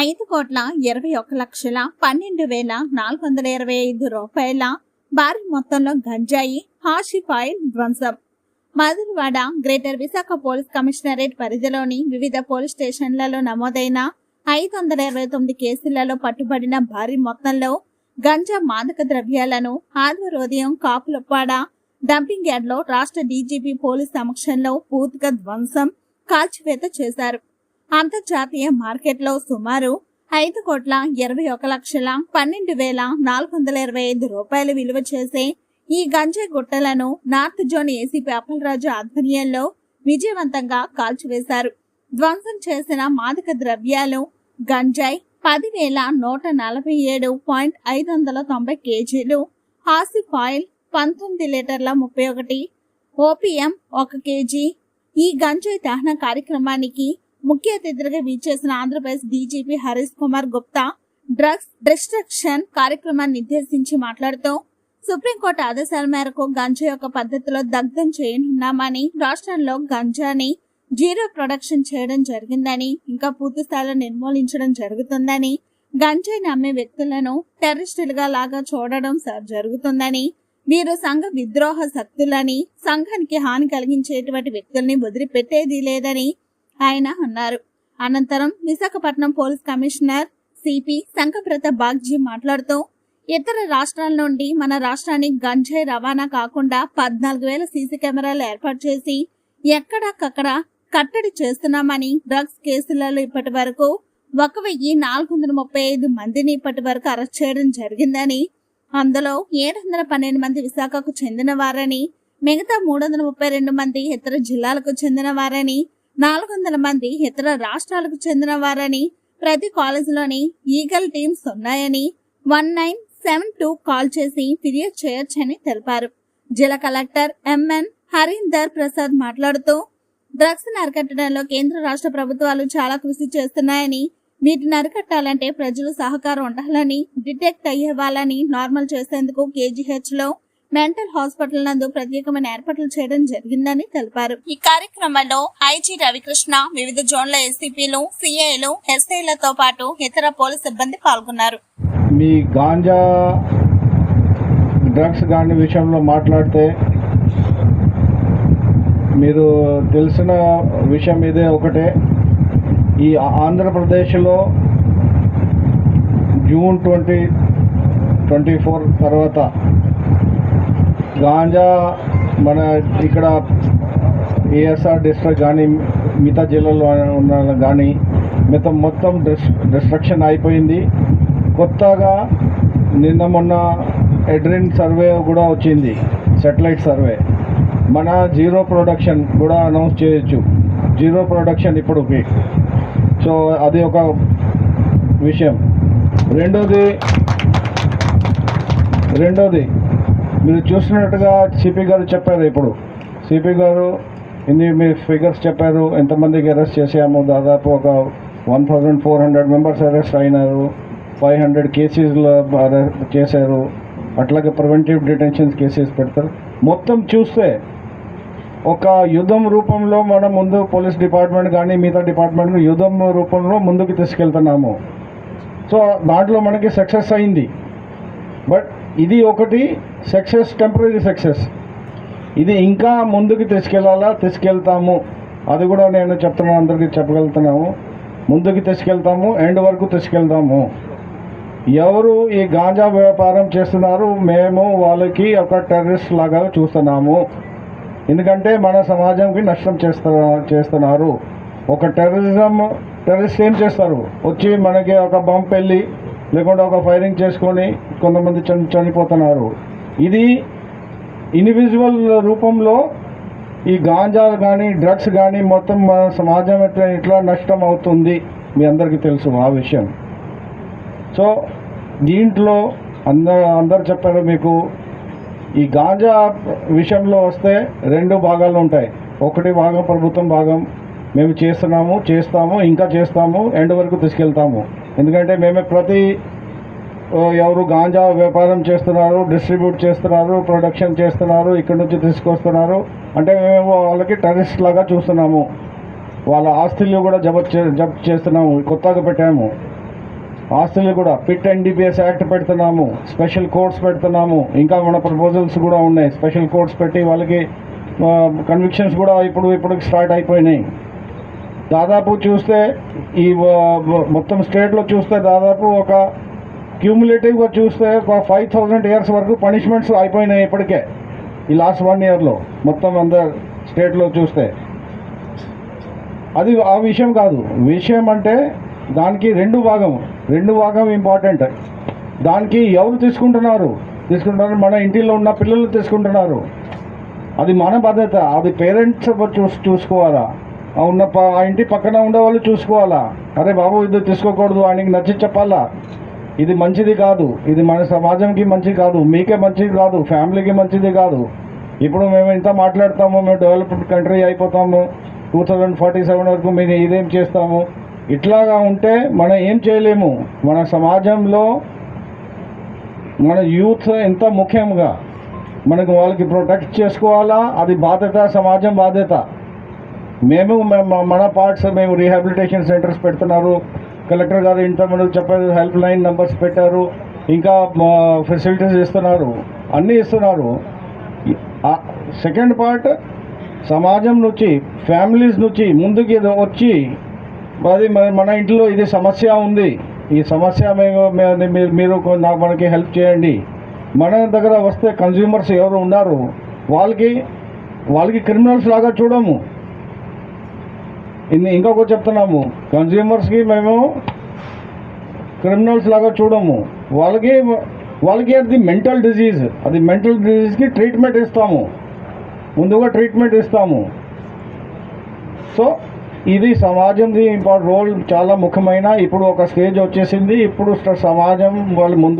ఐదు కోట్ల ఇరవై ఒక్క లక్షల పన్నెండు వేల నాలుగు వందల ఇరవై ఐదు రూపాయల భారీ మొత్తంలో గంజాయి హాషి ఫైల్ ధ్వంసం. Madhurawada greater Visakha police commissionerate పరిధిలోని వివిధ పోలీస్ స్టేషన్లలో నమోదైన ఐదు వందల ఇరవై తొమ్మిది కేసులలో పట్టుబడిన భారీ మొత్తంలో గంజా మాదక ద్రవ్యాలను ఆదివారం ఉదయం కాపులపాడ డంపింగ్ యార్డ్లో రాష్ట్ర డీజీపీ పోలీస్ సమక్షంలో పూర్తిగా ధ్వంసం కాల్చివేత చేశారు. అంతర్జాతీయ మార్కెట్లో సుమారు ఐదు కోట్ల ఇరవై ఒక లక్షల పన్నెండు వేల నాలుగు వందల ఇరవై ఐదు రూపాయలు విలువ చేసే ఈ గంజాయి గుట్టలను నార్త్ జోన్ ఏసీపీ అప్పలరాజు ఆధ్వర్యంలో విజయవంతంగా కాల్చివేశారు. ధ్వంసం చేసిన మాదక ద్రవ్యాలు గంజాయి పదివేల నూట నలభై ఏడు పాయింట్ ఐదు వందల తొంభై కేజీలు హాసి ఆయిల్ పంతొమ్మిది లీటర్ల ముప్పై ఒకటి ఓపిఎం ఒక కేజీ. ఈ గంజాయి దహన కార్యక్రమానికి ముఖ్య అతిథులుగా విచ్చేసిన Andhra Pradesh DGP Harish Kumar Gupta drugs destruction కార్యక్రమాన్ని నిర్దేశించి మాట్లాడుతూ సుప్రీంకోర్టు ఆదేశాల మేరకు గంజా యొక్క పద్ధతిలో దగ్ధం చేయనున్నామని రాష్ట్రంలో గంజాని జీరో ప్రొడక్షన్ చేయడం జరిగిందని ఇంకా పూర్తి స్థాయిలో నిర్మూలించడం జరుగుతుందని గంజాయిని అమ్మే వ్యక్తులను టెర్రరిస్టులుగా లాగా చూడడం జరుగుతుందని వీరు సంఘ విద్రోహ శక్తులని సంఘానికి హాని కలిగించేటువంటి వ్యక్తుల్ని వదిలిపెట్టేది లేదని ఆయన అన్నారు. అనంతరం Visakhapatnam police commissioner CP Shankhabrata Bagchi మాట్లాడుతూ ఇతర రాష్ట్రాల నుండి మన రాష్ట్రానికి గంజాయి రవాణా కాకుండా పద్నాలుగు వేల సీసీ కెమెరాలు ఏర్పాటు చేసి ఎక్కడకక్కడ కట్టడి చేస్తున్నామని డ్రగ్స్ కేసులలో ఇప్పటి వరకు ఒక వెయ్యి నాలుగు వందల ముప్పై ఐదు మందిని ఇప్పటి వరకు అరెస్ట్ చేయడం జరిగిందని అందులో ఏడు వందల పన్నెండు మంది విశాఖకు చెందిన వారని మిగతా మూడు వందల ముప్పై రెండు మంది ఇతర జిల్లాలకు చెందిన వారని నాలుగు వందల మంది ఇతర రాష్ట్రాలకు చెందిన వారని ప్రతి కాలేజీలోని ఈగల్ టీమ్స్ ఉన్నాయని one nine seven two call చేసి ఫిర్యాదు చేయొచ్చని తెలిపారు. జిల్లా కలెక్టర్ ఎంఎన్ హరీందర్ ప్రసాద్ మాట్లాడుతూ డ్రగ్స్ అరికట్టడంలో కేంద్ర రాష్ట్ర ప్రభుత్వాలు చాలా కృషి చేస్తున్నాయని వీటిని అరికట్టాలంటే ప్రజలు సహకారం ఉండాలని డిటెక్ట్ అయ్యే వాళ్ళని నార్మల్ చేసేందుకు కేజీహెచ్లో మెంటల్ హాస్పిటల్ నందు ప్రత్యేకమైన ఏర్పాట్లు చేయడం జరిగిందని తెలిపారు. ఈ కార్యక్రమంలో ఐజీ రవికృష్ణ వివిధ జోన్ల ఎస్సీపీలు సిఐలు ఎస్ఐలతో పాటు ఇతర పోలీస్ సిబ్బంది పాల్గొన్నారు. మీ గాంజా డ్రగ్స్ కానీ విషయంలో మాట్లాడితే మీరు తెలిసిన విషయం ఇదే ఒకటే. ఈ ఆంధ్రప్రదేశ్లో జూన్ ట్వంటీ ట్వంటీ ఫోర్ తర్వాత గాంజా మన ఇక్కడ ఏఎస్ఆర్ డిస్ట్రిక్ట్ కానీ మిగతా జిల్లాలో ఉన్న కానీ మిగతా మొత్తం డిస్ డిస్ట్రక్షన్ అయిపోయింది. కొత్తగా నిన్న మొన్న ఎడ్రిన్ సర్వే కూడా వచ్చింది సెటిలైట్ సర్వే. మన జీరో ప్రొడక్షన్ కూడా అనౌన్స్ చేయొచ్చు. జీరో ప్రొడక్షన్ ఇప్పుడుకి సో అది ఒక విషయం. రెండోది రెండోది మీరు చూసినట్టుగా సిపి గారు చెప్పారు ఇప్పుడు. సిపి గారు ఇన్ని మీ ఫిగర్స్ చెప్పారు. ఎంతమందికి అరెస్ట్ చేసాము దాదాపు ఒక one thousand four hundred members arrest అయినారు. ఫైవ్ హండ్రెడ్ కేసెస్లో చేశారు. అట్లాగే ప్రివెంటివ్ డిటెన్షన్స్ కేసెస్ పెడతారు. మొత్తం చూస్తే ఒక యుద్ధం రూపంలో మనం ముందు పోలీస్ డిపార్ట్మెంట్ కానీ మిగతా డిపార్ట్మెంట్ యుద్ధం రూపంలో ముందుకు తీసుకెళ్తున్నాము. సో దాంట్లో మనకి సక్సెస్ అయింది. బట్ ఇది ఒకటి సక్సెస్ టెంపరీ సక్సెస్. ఇది ఇంకా ముందుకు తీసుకెళ్ళాలా? తీసుకెళ్తాము. అది కూడా నేను చెప్తున్నాను అందరికీ చెప్పగలుగుతున్నాము. ముందుకు తీసుకెళ్తాము ఎండ్ వరకు తీసుకెళ్తాము. ఎవరు ఈ గాంజా వ్యాపారం చేస్తున్నారు మేము వాళ్ళకి ఒక టెర్రరిస్ట్ లాగా చూస్తున్నాము. ఎందుకంటే మన సమాజంకి నష్టం చేస్తా చేస్తున్నారు. ఒక టెర్రరిజం టెర్రరిస్ట్ ఏం చేస్తారు? వచ్చి మనకి ఒక బంప్ వెళ్ళి లేకుంటే ఒక ఫైరింగ్ చేసుకొని కొంతమంది చని చనిపోతున్నారు. ఇది ఇండివిజువల్ రూపంలో ఈ గాంజాలు కానీ డ్రగ్స్ కానీ మొత్తం మన సమాజం ఎట్లా ఇట్లా నష్టం అవుతుంది? మీ అందరికీ తెలుసు ఆ విషయం. సో దీంట్లో అందరు అందరు చెప్పారు మీకు ఈ గాంజా విషయంలో వస్తే రెండు భాగాలు ఉంటాయి. ఒకటి భాగం ప్రభుత్వం భాగం. మేము చేస్తున్నాము చేస్తాము ఇంకా చేస్తాము ఎండ్ వరకు తీసుకెళ్తాము. ఎందుకంటే మేమే ప్రతి ఎవరు గాంజా వ్యాపారం చేస్తున్నారు డిస్ట్రిబ్యూట్ చేస్తున్నారు ప్రొడక్షన్ చేస్తున్నారు ఇక్కడ నుంచి తీసుకొస్తున్నారు. అంటే మేము వాళ్ళకి టెర్రరిస్ట్ లాగా చూస్తున్నాము. వాళ్ళ ఆస్తులు కూడా జబత్ చే జప్తు చేస్తున్నాము కొత్తగా పెట్టాము. ఆస్తులు కూడా పిట్ ఎన్డీపీఎస్ యాక్ట్ పెడుతున్నాము స్పెషల్ కోర్ట్స్ పెడుతున్నాము ఇంకా మన ప్రపోజల్స్ కూడా ఉన్నాయి. స్పెషల్ కోర్ట్స్ పెట్టి వాళ్ళకి కన్విక్షన్స్ కూడా ఇప్పుడు ఇప్పుడు స్టార్ట్ అయిపోయినాయి. దాదాపు చూస్తే ఈ మొత్తం స్టేట్లో చూస్తే దాదాపు ఒక క్యూములేటివ్గా చూస్తే ఒక ఫైవ్ థౌజండ్ ఇయర్స్ వరకు పనిష్మెంట్స్ అయిపోయినాయి ఇప్పటికే. ఈ లాస్ట్ వన్ ఇయర్లో మొత్తం అందరు స్టేట్లో చూస్తే. అది ఆ విషయం కాదు. విషయం అంటే దానికి రెండు భాగం. రెండు భాగం ఇంపార్టెంట్ దానికి ఎవరు తీసుకుంటున్నారు? తీసుకుంటున్నారు మన ఇంటిలో ఉన్న పిల్లలు తీసుకుంటున్నారు. అది మన బాధ్యత. అది పేరెంట్స్ చూస్ చూసుకోవాలా? ఉన్న ఆ ఇంటి పక్కన ఉండే వాళ్ళు చూసుకోవాలా? అరే బాబు ఇది తీసుకోకూడదు. ఆయనకి నచ్చి చెప్పాలా? ఇది మంచిది కాదు. ఇది మన సమాజంకి మంచిది కాదు. మీకే మంచిది కాదు. ఫ్యామిలీకి మంచిది కాదు. ఇప్పుడు మేము ఇంత మాట్లాడతాము మేము డెవలప్డ్ కంట్రీ అయిపోతాము. టూ థౌజండ్ ఫార్టీ సెవెన్ వరకు మేము ఇదేం చేస్తాము? ఇట్లాగా ఉంటే మనం ఏం చేయలేము? మన సమాజంలో మన యూత్ ఎంత ముఖ్యంగా? మనకు వాళ్ళకి ప్రొటెక్ట్ చేసుకోవాలా? అది బాధ్యత సమాజం బాధ్యత. మేము మన పార్ట్స్ మేము రీహాబిలిటేషన్ సెంటర్స్ పెడుతున్నారు. కలెక్టర్ గారు ఇంతమంది చెప్పారు హెల్ప్ లైన్ నెంబర్స్ పెట్టారు. ఇంకా ఫెసిలిటీస్ ఇస్తున్నారు. అన్నీ ఇస్తున్నారు. సెకండ్ పార్ట్ సమాజం నుంచి ఫ్యామిలీస్ నుంచి ముందుకి వచ్చి అది మన- మన ఇంట్లో ఇది సమస్య ఉంది. ఈ సమస్య మేము మీరు- మీరు నాకు మనకి హెల్ప్ చేయండి. మన దగ్గర వస్తే కన్జ్యూమర్స్ ఎవరు ఉన్నారు? వాళ్ళకి వాళ్ళకి క్రిమినల్స్ లాగా చూడము. ఇంకొకటి చెప్తున్నాము. కన్జ్యూమర్స్కి మేము క్రిమినల్స్ లాగా చూడము. వాళ్ళకి వాళ్ళకి అది మెంటల్ డిజీజ్ అది మెంటల్ డిజీజ్కి ట్రీట్మెంట్ ఇస్తాము. ముందుగా ట్రీట్మెంట్ ఇస్తాము. సో ఇది సమాజంది ఇంపార్ట్ రోల్ చాలా ముఖ్యమైన. ఇప్పుడు ఒక స్టేజ్ వచ్చేసింది. ఇప్పుడు సమాజం వాళ్ళు ముందు